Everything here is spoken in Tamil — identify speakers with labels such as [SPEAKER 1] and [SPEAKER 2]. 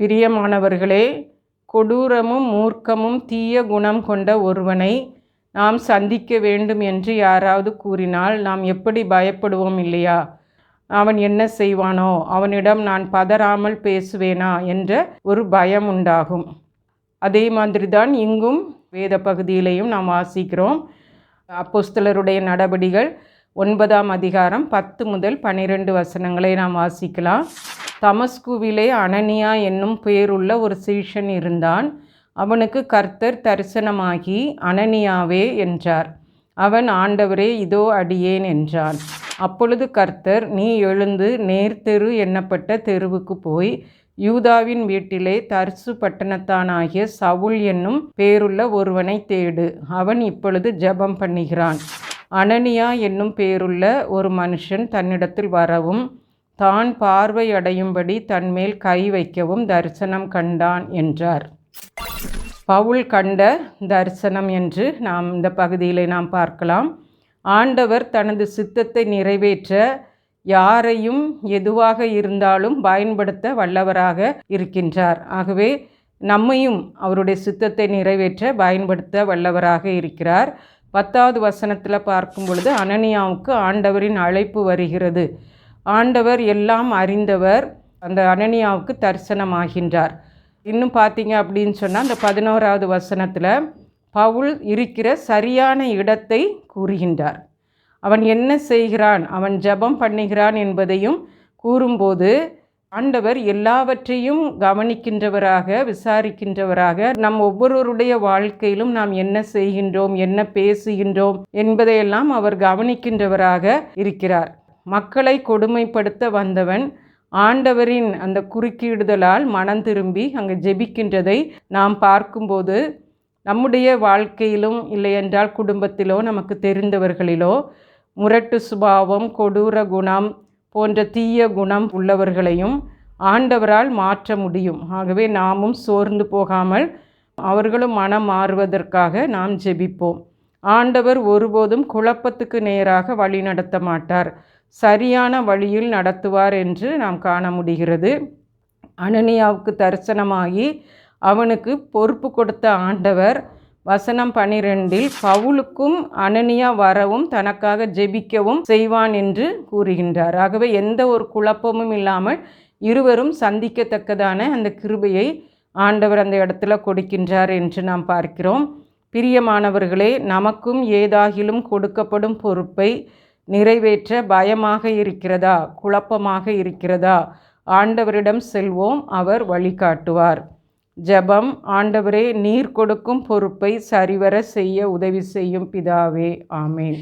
[SPEAKER 1] பிரியமானவர்களே கொடூரமும் மூர்க்கமும் தீய குணம் கொண்ட ஒருவனை நாம் சந்திக்க வேண்டும் என்று யாராவது கூறினால் நாம் எப்படி பயப்படுவோம் இல்லையா? அவன் என்ன செய்வானோ அவனிடம் நான் பதறாமல் பேசுவேனா என்ற ஒரு பயம் உண்டாகும். அதே மாதிரி தான் இங்கும் வேத பகுதியிலையும் நாம் வாசிக்கிறோம். அப்போஸ்தலருடைய நடபடிகள் ஒன்பதாம் அதிகாரம் பத்து முதல் பன்னிரெண்டு வசனங்களை நாம் வாசிக்கலாம். தமஸ்குவிலே அனனியா என்னும் பேருள்ள ஒரு சீஷன் இருந்தான். அவனுக்கு கர்த்தர் தரிசனமாகி அனனியாவே என்றார். அவன் ஆண்டவரே இதோ அடியேன் என்றான். அப்பொழுது கர்த்தர் நீ எழுந்து நேர்த்தெரு எண்ணப்பட்ட தெருவுக்கு போய் யூதாவின் வீட்டிலே தர்சு பட்டணத்தானாகிய சவுல் என்னும் பேருள்ள ஒருவனை தேடு. அவன் இப்பொழுது ஜெபம் பண்ணுகிறான். அனனியா என்னும் பேருள்ள ஒரு மனுஷன் தன்னிடத்தில் வரவும் தான் பார்வையடையும்படி தன்மேல் கை வைக்கவும் தரிசனம் கண்டான் என்றார். பவுல் கண்ட தரிசனம் என்று நாம் இந்த பகுதியில் நாம் பார்க்கலாம். ஆண்டவர் தனது சித்தத்தை நிறைவேற்ற யாரையும் எதுவாக இருந்தாலும் பயன்படுத்த வல்லவராக இருக்கின்றார். ஆகவே நம்மையும் அவருடைய சித்தத்தை நிறைவேற்ற பயன்படுத்த வல்லவராக இருக்கிறார். பத்தாவது வசனத்தில் பார்க்கும் பொழுது அனனியாவுக்கு ஆண்டவரின் அழைப்பு வருகிறது. ஆண்டவர் எல்லாம் அறிந்தவர் அந்த அனனியாவுக்கு தரிசனமாகின்றார். இன்னும் பார்த்தீங்க அப்படின்னு சொன்னால் அந்த பதினோராவது வசனத்தில் பவுல் இருக்கிற சரியான இடத்தை கூறுகின்றார். அவன் என்ன செய்கிறான்? அவன் ஜெபம் பண்ணுகிறான் என்பதையும் கூறும்போது ஆண்டவர் எல்லாவற்றையும் கவனிக்கின்றவராக விசாரிக்கின்றவராக நம் ஒவ்வொருவருடைய வாழ்க்கையிலும் நாம் என்ன செய்கின்றோம் என்ன பேசுகின்றோம் என்பதையெல்லாம் அவர் கவனிக்கின்றவராக இருக்கிறார். மக்களை கொடுமைப்படுத்த வந்தவன் ஆண்டவரின் அந்த குறுக்கீடுதலால் மனம் திரும்பி அங்கே ஜெபிக்கின்றதை நாம் பார்க்கும்போது நம்முடைய வாழ்க்கையிலும் இல்லையென்றால் குடும்பத்திலோ நமக்கு தெரிந்தவர்களிலோ முரட்டு சுபாவம் கொடூர குணம் போன்ற தீய குணம் உள்ளவர்களையும் ஆண்டவரால் மாற்ற முடியும். ஆகவே நாமும் சோர்ந்து போகாமல் அவர்களும் மனம் மாறுவதற்காக நாம் ஜெபிப்போம். ஆண்டவர் ஒருபோதும் குழப்பத்துக்கு நேராக வழி நடத்த மாட்டார். சரியான வழியில் நடத்துவார் என்று நாம் காண முடிகிறது. அனனியாவுக்கு தரிசனமாகி அவனுக்கு பொறுப்பு கொடுத்த ஆண்டவர் வசனம் பனிரெண்டில் பவுலுக்கும் அனனியா வரவும் தனக்காக ஜெபிக்கவும் செய்வான் என்று கூறுகின்றார். ஆகவே எந்த ஒரு குழப்பமும் இல்லாமல் இருவரும் சந்திக்கத்தக்கதான அந்த கிருபையை ஆண்டவர் அந்த இடத்துல கொடுக்கின்றார் என்று நாம் பார்க்கிறோம். பிரியமானவர்களே நமக்கும் ஏதாகிலும் கொடுக்கப்படும் பொறுப்பை நிறைவேற்ற பயமாக இருக்கிறதா? குழப்பமாக இருக்கிறதா? ஆண்டவரிடம் செல்வோம் அவர் வழிகாட்டுவார். ஜெபம் ஆண்டவரே நீர் கொடுக்கும் பொறுப்பை சரிவர செய்ய உதவி செய்யும் பிதாவே. ஆமேன்.